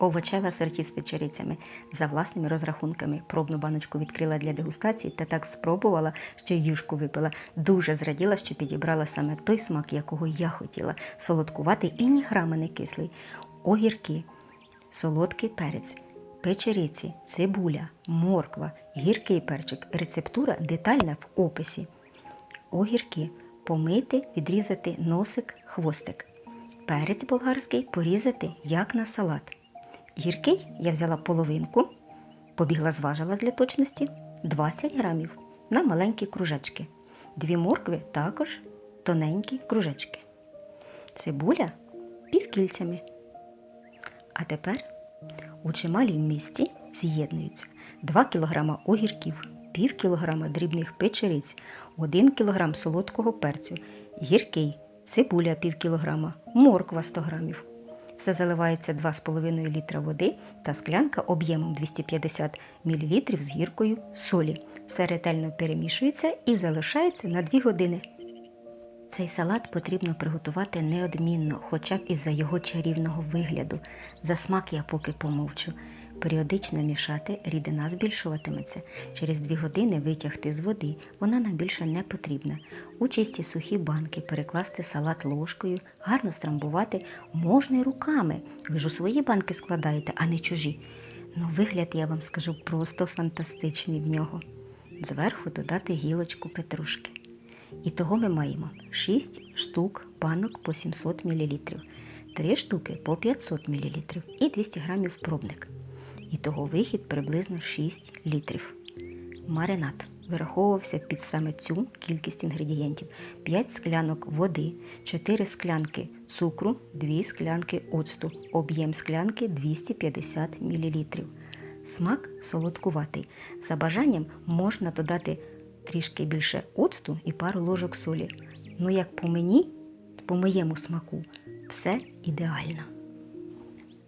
Овочеве асорті з печерицями за власними розрахунками. Пробну баночку відкрила для дегустації та так спробувала, що юшку випила. Дуже зраділа, що підібрала саме той смак, якого я хотіла. Солодкуватий і ні грама не кислий. Огірки, солодкий перець, печериці, цибуля, морква, гіркий перчик. Рецептура детальна в описі. Огірки помити, відрізати носик, хвостик. Перець болгарський порізати як на салат. Гіркий я взяла половинку, побігла зважила для точності 20 грамів на маленькі кружечки. Дві моркви також тоненькі кружечки. Цибуля півкільцями. А тепер у чималій місті з'єднуються 2 кг огірків, пів кілограма дрібних печериць, 1 кг солодкого перцю, гіркий, цибуля пів кілограма, морква 100 грамів. Все заливається 2,5 літра води та склянка об'ємом 250 мл з гіркою солі. Все ретельно перемішується і залишається на 2 години. Цей салат потрібно приготувати неодмінно, хоча б із-за його чарівного вигляду. За смак я поки помовчу. Періодично мішати, рідина збільшуватиметься. Через дві години витягти з води, вона нам більше не потрібна. У чисті сухі банки перекласти салат ложкою, гарно страмбувати можна й руками. Ви ж у свої банки складаєте, а не чужі. Ну, вигляд, я вам скажу, просто фантастичний в нього. Зверху додати гілочку петрушки. І того ми маємо 6 штук банок по 700 мл, 3 штуки по 500 мл і 200 грамів пробник. І того вихід приблизно 6 літрів. Маринад вираховувався під саме цю кількість інгредієнтів: 5 склянок води, 4 склянки цукру, 2 склянки оцту, об'єм склянки 250 мл. Смак солодкуватий. За бажанням можна додати трішки більше оцту і пару ложок солі. Ну, як по мені, по моєму смаку, все ідеально.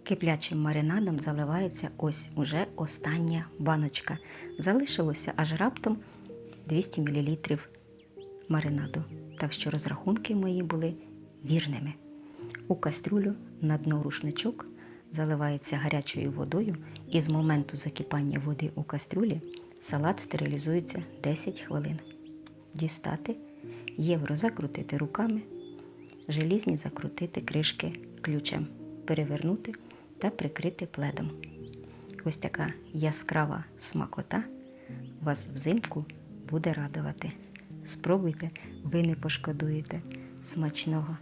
Киплячим маринадом заливається ось уже остання баночка. Залишилося аж раптом 200 мл маринаду. Так що розрахунки мої були вірними. У кастрюлю на дно рушничок заливається гарячою водою, і з моменту закипання води у кастрюлі салат стерилізується 10 хвилин. Дістати, євро закрутити руками, желізні закрутити кришки ключем, перевернути та прикрити пледом. Ось така яскрава смакота вас взимку буде радувати. Спробуйте, ви не пошкодуєте. Смачного!